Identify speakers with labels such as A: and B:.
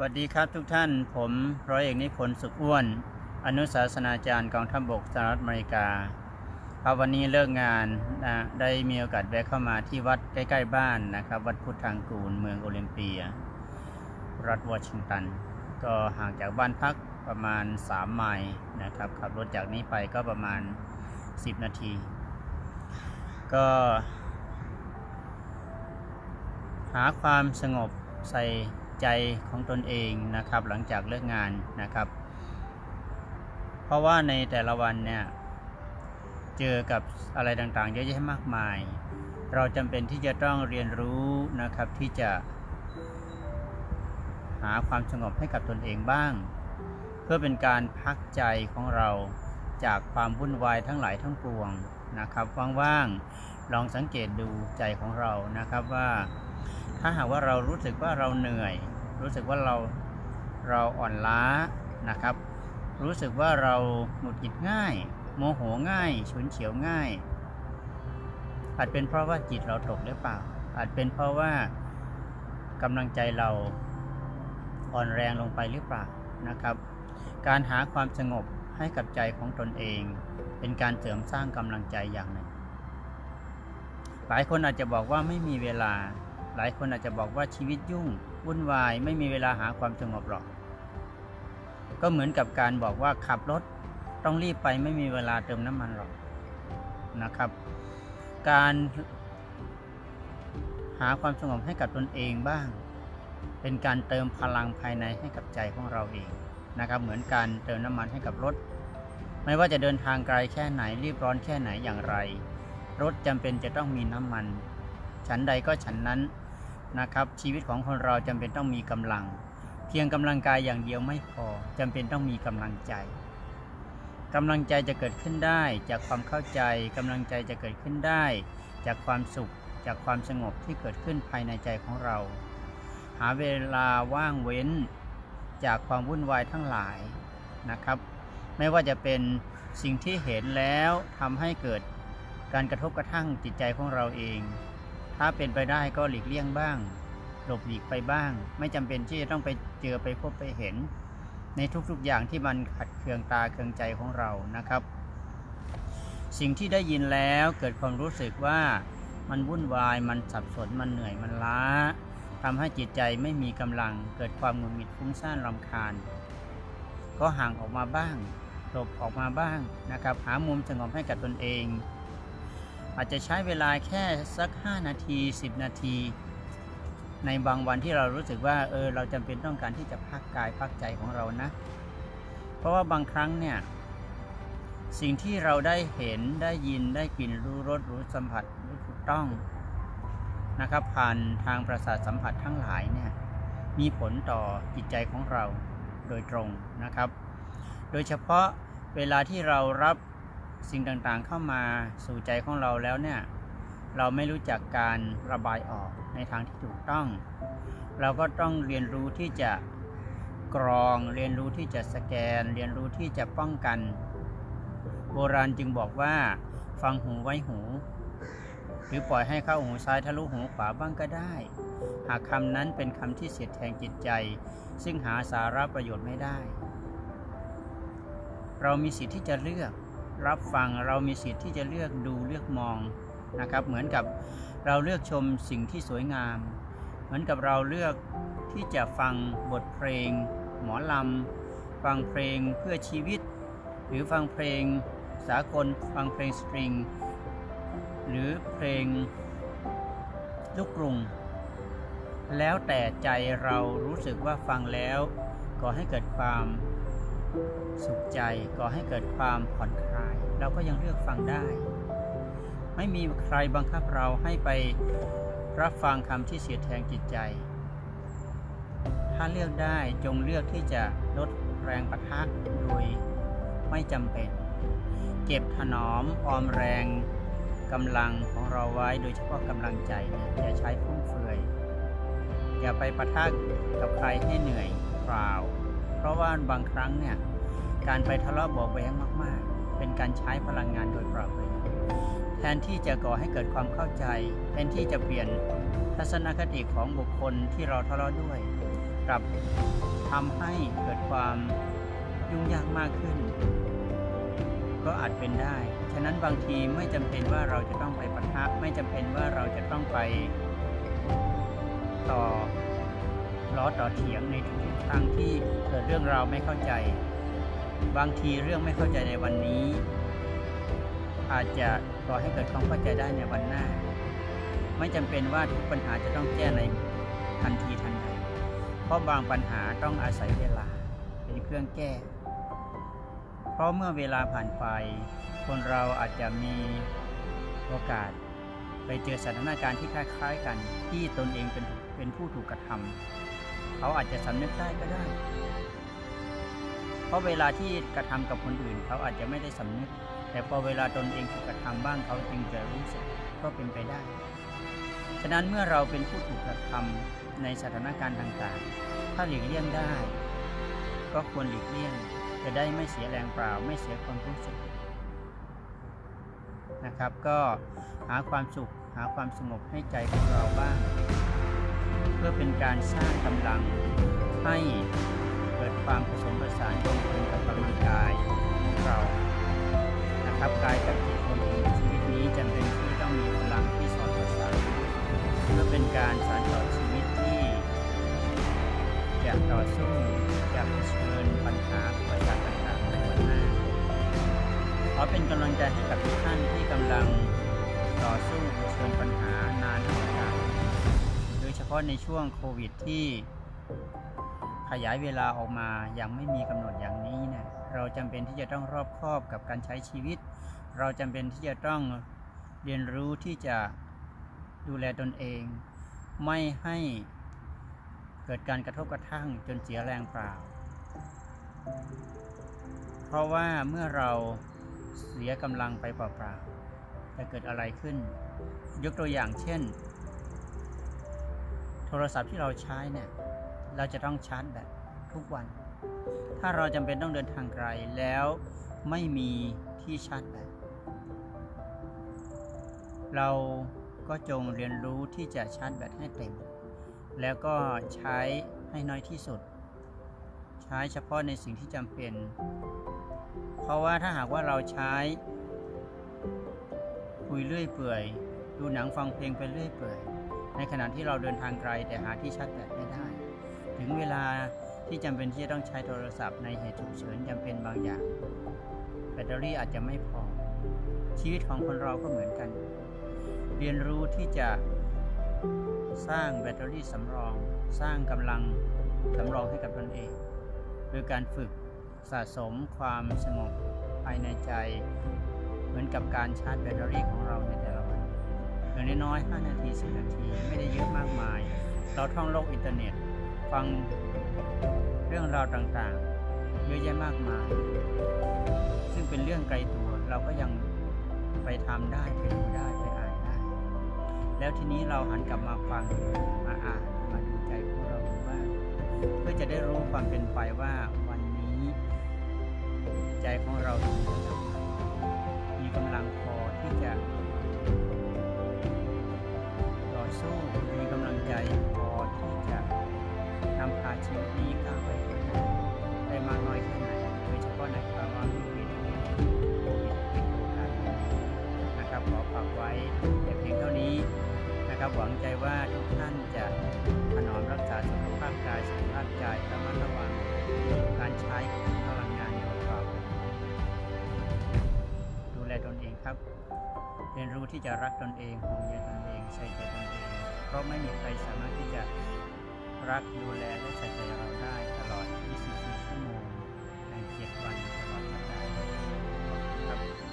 A: สวัสดีครับทุกท่าน ผมร้อยเอกนิพนธ์สุขอ้วน อนุศาสนาจารย์กองทัพบกสหรัฐอเมริกาครับวันนี้เลิกงานนะได้มีโอกาสแวะเข้ามาที่วัดใกล้ ๆ บ้านนะครับ วัดพุทธังกูลเมืองโอลิมเปีย รัฐวอชิงตัน ก็ห่างจากบ้านพักประมาณ 3 ไมล์นะครับขับรถจากนี้ไปก็ประมาณ 10 นาที ก็หาความสงบใส่ ใจของตนเองนะครับ หลังจากเลิกงานนะครับ เพราะว่าในแต่ละวันเนี่ยเจอกับอะไรต่างๆ เยอะแยะมากมาย เราจำเป็นที่จะต้องเรียนรู้นะครับที่จะ หาความสงบให้กับตนเองบ้าง เพื่อเป็นการพักใจของเราจากความวุ่นวายทั้งหลายทั้งปวงนะครับว่างๆลองสังเกตดูใจของเรานะครับว่า ถ้าหากว่าเรารู้สึกว่าเราเหนื่อย รู้สึกว่าเราเราอ่อนล้านะครับ รู้สึกว่าเราหงุดหงิดง่าย โมโหง่ายฉุนเฉียวง่าย อาจเป็นเพราะว่าจิตเราตกหรือเปล่า อาจเป็นเพราะว่ากำลังใจเราอ่อนแรงลงไปหรือเปล่านะครับ การหาความสงบให้กับใจของตนเอง เป็นการเสริมสร้างกำลังใจอย่างหนึ่ง หลายคนอาจจะบอกว่าไม่มีเวลา หลายคนอาจจะบอกว่าชีวิตยุ่งวุ่นวายไม่มีเวลาหาความสงบหรอก ก็เหมือนกับการบอกว่าขับรถต้องรีบไปไม่มีเวลาเติมน้ำมันหรอกนะครับ การหาความสงบให้กับตนเองบ้าง เป็นการเติมพลังภายในให้กับใจของเราเองนะครับ เหมือนการเติมน้ำมันให้กับรถ ไม่ว่าจะเดินทางไกลแค่ไหนรีบร้อนแค่ไหนอย่างไร รถจำเป็นจะต้องมีน้ำมัน ฉันใดก็ฉันนั้น นะครับ ชีวิตของคนเราจำเป็นต้องมีกำลัง เพียงกำลังกายอย่างเดียวไม่พอจำเป็นต้องมีกำลังใจกำลังใจจะเกิดขึ้นได้ จากความเข้าใจกำลังใจจะเกิดขึ้นได้ จากความสุข จากความสงบที่เกิดขึ้นภายในใจของเรา หาเวลาว่างเว้น จากความวุ่นวายทั้งหลายนะครับ ไม่ว่าจะเป็นสิ่งที่เห็นแล้วทำให้เกิดการกระทบกระทั่งจิตใจของเราเอง ถ้าเป็นไปได้ก็หลีกเลี่ยงบ้าง หลบหลีกไปบ้าง ไม่จำเป็นที่จะต้องไปเจอไปพบไปเห็น ในทุกๆอย่างที่มันขัดเคืองตาเคืองใจของเรานะครับ สิ่งที่ได้ยินแล้วเกิดความรู้สึกว่ามันวุ่นวาย มันสับสน มันเหนื่อย มันล้าทำให้จิตใจไม่มีกำลัง เกิดความหงุดหงิดฟุ้งซ่านรำคาญ ก็ห่างออกมาบ้าง หลบออกมาบ้างนะครับ หามุมสงบให้กับตนเอง อาจจะใช้เวลาแค่สัก 5 นาที 10 นาที ในบางวันที่เรารู้สึกว่าเออเราจำเป็นต้องการที่จะพักกายพักใจของเรานะ เพราะว่าบางครั้งเนี่ยสิ่งที่เราได้เห็นได้ยินได้กลิ่นรู้รสรู้สัมผัสรู้ถูกต้องนะครับผ่านทางประสาทสัมผัสทั้งหลายเนี่ยมีผลต่อจิตใจของเราโดยตรงนะครับ โดยเฉพาะเวลาที่เรารับ สิ่งต่างๆเข้ามาสู่ใจของเราแล้วเนี่ย เราไม่รู้จักการระบายออกในทางที่ถูกต้อง เราก็ต้องเรียนรู้ที่จะกรอง เรียนรู้ที่จะสแกน เรียนรู้ที่จะป้องกัน โบราณจึงบอกว่า ฟังหูไว้หู หรือปล่อยให้เข้าหูซ้ายทะลุหูขวาบ้างก็ได้ หากคำนั้นเป็นคำที่เสียดแทงจิตใจ ซึ่งหาสาระประโยชน์ไม่ได้ เรามีสิทธิ์ที่จะเลือก รับฟังเรามีสิทธิ์ที่จะเลือกดูเลือกมองนะครับ เหมือนกับเราเลือกชมสิ่งที่สวยงาม เหมือนกับเราเลือกที่จะฟังบทเพลง หมอลำ ฟังเพลงเพื่อชีวิต หรือฟังเพลงสากล ฟังเพลงสตริง หรือเพลงลูกกรุง แล้วแต่ใจเรารู้สึกว่าฟังแล้วก่อให้เกิดความ สุขใจก่อให้เกิดความผ่อนคลาย เราก็ยังเลือกฟังได้ ไม่มีใครบังคับเราให้ไปรับฟังคำที่เสียแทงจิตใจ ถ้าเลือกได้จงเลือกที่จะลดแรงประทะโดยไม่จำเป็น เก็บถนอมออมแรงกำลังของเราไว้โดยเฉพาะกำลังใจเนี่ยอย่าใช้ฟุ่มเฟือย อย่าไปประทะกับใครให้เหนื่อยเปล่า เพราะว่าบางครั้งเนี่ยการไปทะเลาะเบาะแว้งมาก ๆ เป็นการใช้พลังงานโดยเปล่าประโยชน์แทนที่จะก่อให้เกิดความเข้าใจ แทนที่จะเปลี่ยนทัศนคติของบุคคลที่เราทะเลาะด้วย กลับทำให้เกิดความยุ่งยากมากขึ้น ก็อาจเป็นได้ ฉะนั้นบางทีไม่จำเป็นว่าเราจะต้องไปปะทะ ไม่จำเป็นว่าเราจะต้องไปต่อ ล้อต่อเถียงในทุกๆครั้งที่เกิดเรื่องราวไม่เข้าใจ บางทีเรื่องไม่เข้าใจในวันนี้ อาจจะก่อให้เกิดความเข้าใจได้ในวันหน้า ไม่จำเป็นว่าทุกปัญหาจะต้องแก้ในทันทีทันใดเพราะบางปัญหาต้องอาศัยเวลาเป็นเครื่องแก้ เพราะเมื่อเวลาผ่านไป คนเราอาจจะมีโอกาสไปเจอสถานการณ์ที่คล้าย ๆ กันที่ตนเองเป็นเป็นผู้ถูกกระทำ เขาอาจจะสำนึกได้ก็ได้ เพราะเวลาที่กระทำกับคนอื่น เขาอาจจะไม่ได้สำนึก แต่พอเวลาตนเองถูกกระทำบ้างเขาจึงจะรู้สึกก็เป็นไปได้ ฉะนั้นเมื่อเราเป็นผู้ถูกกระทำในสถานการณ์ต่างๆ ถ้าหลีกเลี่ยงได้ ก็ควรหลีกเลี่ยง จะได้ไม่เสียแรงเปล่า ไม่เสียความรู้สึกนะครับ ก็หาความสุข หาความสงบให้ใจของเราบ้าง เป็นการสร้างกำลังให้เกิดความผสมผสานลงตัวกับกำลังกายของเรานะครับกายกับจิตรวมถึงชีวิตนี้จำเป็นที่ต้องมีพลังที่สอดประสานเพื่อเป็นการสานต่อชีวิตที่จะต่อสู้จะเผชิญปัญหาอุปสรรคต่างๆในวันหน้าขอเป็นกำลังใจให้กับทุกท่านที่กำลังต่อสู้เผชิญปัญหานานต่าง พาะในช่วงโควิดที่ขยายเวลาออกมาย่างไม่มีกำหนดอย่างนี้นี่ยเราจำเป็นที่จะต้องรอบคอบกับการใช้ชีวิต เราจำเป็นที่จะต้องเรียนรู้ที่จะดูแลตนเอง ไม่ให้เกิดการกระทบกระทั่งจนเสียแรงเปล่า เพราะว่าเมื่อเราเสียกำลังไปเปล่าๆจะเกิดอะไรขึ้น ยกตัวอย่างเช่น โทรศัพท์ที่เราใช้เนี่ยเราจะต้องชาร์จแบตทุกวัน ถ้าเราจำเป็นต้องเดินทางไกลแล้วไม่มีที่ชาร์จแบตเราก็จงเรียนรู้ที่จะชาร์จแบตให้เต็ม แล้วก็ใช้ให้น้อยที่สุด ใช้เฉพาะในสิ่งที่จำเป็น เพราะว่าถ้าหากว่าเราใช้ คุยเรื่อยเปื่อย ดูหนังฟังเพลงไปเรื่อยเปื่อย ในขณะที่เราเดินทางไกลแต่หาที่ชาร์จแบตไม่ได้ ถึงเวลาที่จำเป็นที่จะต้องใช้โทรศัพท์ในเหตุฉุกเฉินจำเป็นบางอย่าง แบตเตอรี่อาจจะไม่พอ ชีวิตของคนเราก็เหมือนกัน เรียนรู้ที่จะสร้างแบตเตอรี่สำรอง สร้างกำลังสำรองให้กับตนเอง โดยการฝึกสะสมความสงบภายในใจ เหมือนกับการชาร์จแบตเตอรี่ของเราในแต่ละวัน อย่างน้อยๆ5นาที 10 นาที ไม่ได้เยอะมากมาย เราท่องโลกอินเทอร์เน็ต ฟังเรื่องราวต่างๆ เยอะแยะมากมาย ซึ่งเป็นเรื่องไกลตัว เราก็ยังไปทำได้ ไปดูได้ ไปอ่านได้ แล้วทีนี้เราหันกลับมาฟัง มาอ่าน มาดูใจของเราดูบ้างเพื่อจะได้รู้ความเป็นไปว่าวันนี้ ใจของเรามีกำลังพ นะครับหวังใจว่าทุกท่านจะถนอมรักษาสุขภาพกายสุขภาพใจระมัดระวังการใช้พลังงานอย่างประกอบดูแลตนเองครับ เรียนรู้ที่จะรักตนเองห่วงใยตนเองใส่ใจตนเองเพราะไม่มีใครสามารถที่จะรักดูแลและใส่ใจเราได้ตลอด 24 ชั่วโมงใน 7 วันตลอดสัปดาห์